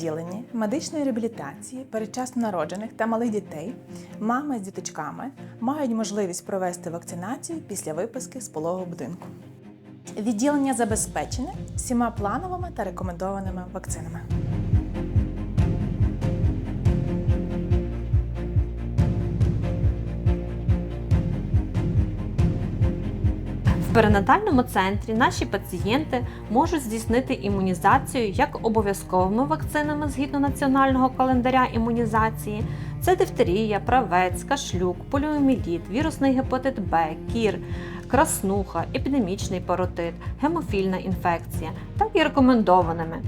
відділенні медичної реабілітації передчасно народжених та малих дітей мами з діточками мають можливість провести вакцинацію після виписки з пологового будинку. Відділення забезпечене всіма плановими та рекомендованими вакцинами. В перинатальному центрі наші пацієнти можуть здійснити імунізацію як обов'язковими вакцинами згідно національного календаря імунізації. Це дифтерія, правець, кашлюк, поліоміліт, вірусний гепатит Б, кір, краснуха, епідемічний паротит, гемофільна інфекція, так і рекомендованими.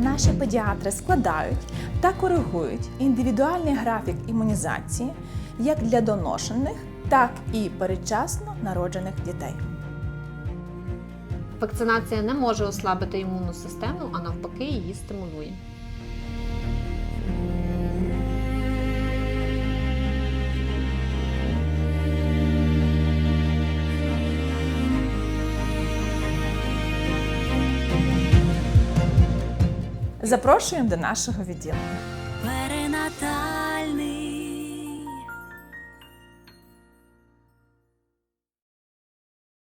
Наші педіатри складають та коригують індивідуальний графік імунізації як для доношених, так і передчасно народжених дітей. Вакцинація не може ослабити імунну систему, а навпаки, її стимулює. Запрошуємо до нашого відділення.